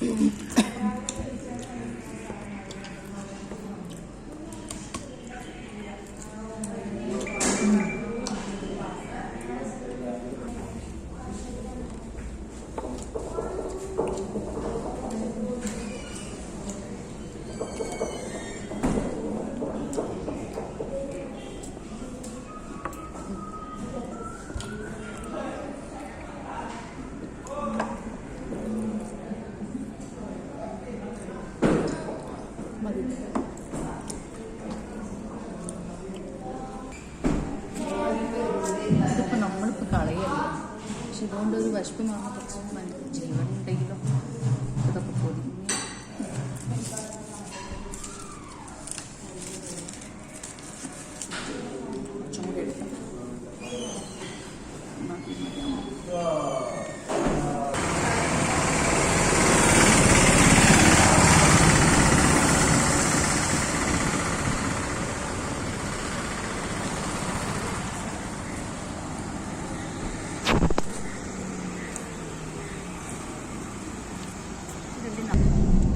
嗯 ഇതിപ്പോൾ നമ്മളിപ്പോൾ കളയല്ല? പക്ഷെ ഇതുകൊണ്ട് ഒരു വശപ്പ് മാത്രം കുറച്ച് ജീവൻ ഉണ്ടെങ്കിലും?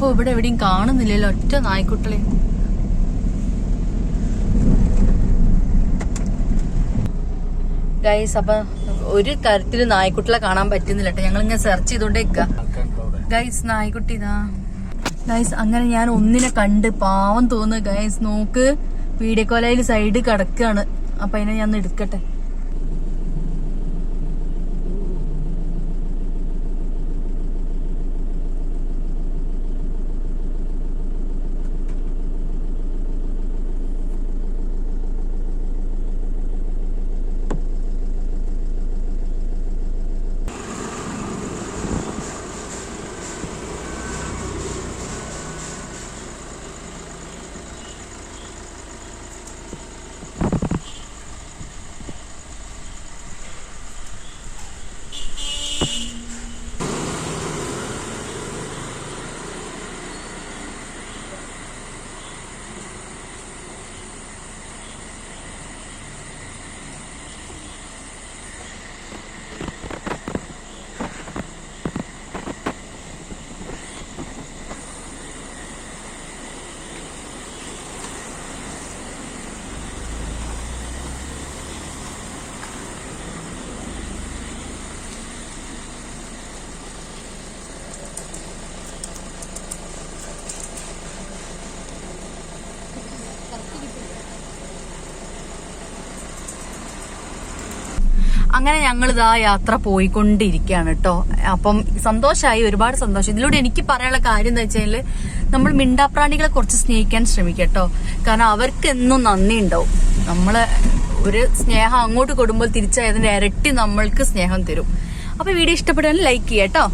ഇപ്പൊ ഇവിടെ എവിടെയും കാണുന്നില്ലല്ലോ ഒറ്റ നായ്ക്കുട്ടളെ. ഗൈസ് അപ്പൊ ഒരു കാര്യത്തിൽ നായ്ക്കുട്ടികളെ കാണാൻ പറ്റുന്നില്ല ഞങ്ങൾ ഇങ്ങനെ സെർച്ച് ചെയ്തോണ്ടേക്ക. ഗൈസ് നായ്ക്കുട്ടി ഗൈസ് അങ്ങനെ ഞാൻ ഒന്നിനെ കണ്ട് പാവം തോന്നുന്നു. ഗൈസ് നോക്ക് വീഡിയോ കോലയിൽ സൈഡ് കിടക്കാണ്. അപ്പൊ അതിനെ ഞാൻ എടുക്കട്ടെ. അങ്ങനെ ഞങ്ങൾ ഇതാ യാത്ര പോയിക്കൊണ്ടിരിക്കുകയാണ് കേട്ടോ. അപ്പം സന്തോഷമായി ഒരുപാട് സന്തോഷം. ഇതിലൂടെ എനിക്ക് പറയാനുള്ള കാര്യം എന്താ വെച്ചാൽ നമ്മൾ മിണ്ടാപ്രാണികളെ കുറച്ച് സ്നേഹിക്കാൻ ശ്രമിക്കുക കേട്ടോ. കാരണം അവർക്ക് എന്നും നന്ദി ഉണ്ടാവും. നമ്മൾ ഒരു സ്നേഹം അങ്ങോട്ട് കൊടുമ്പോൾ തിരിച്ചായതിന്റെ ഇരട്ടി നമ്മൾക്ക് സ്നേഹം തരും. അപ്പൊ വീഡിയോ ഇഷ്ടപ്പെടുകയാണെങ്കിൽ ലൈക്ക് ചെയ്യാം കേട്ടോ.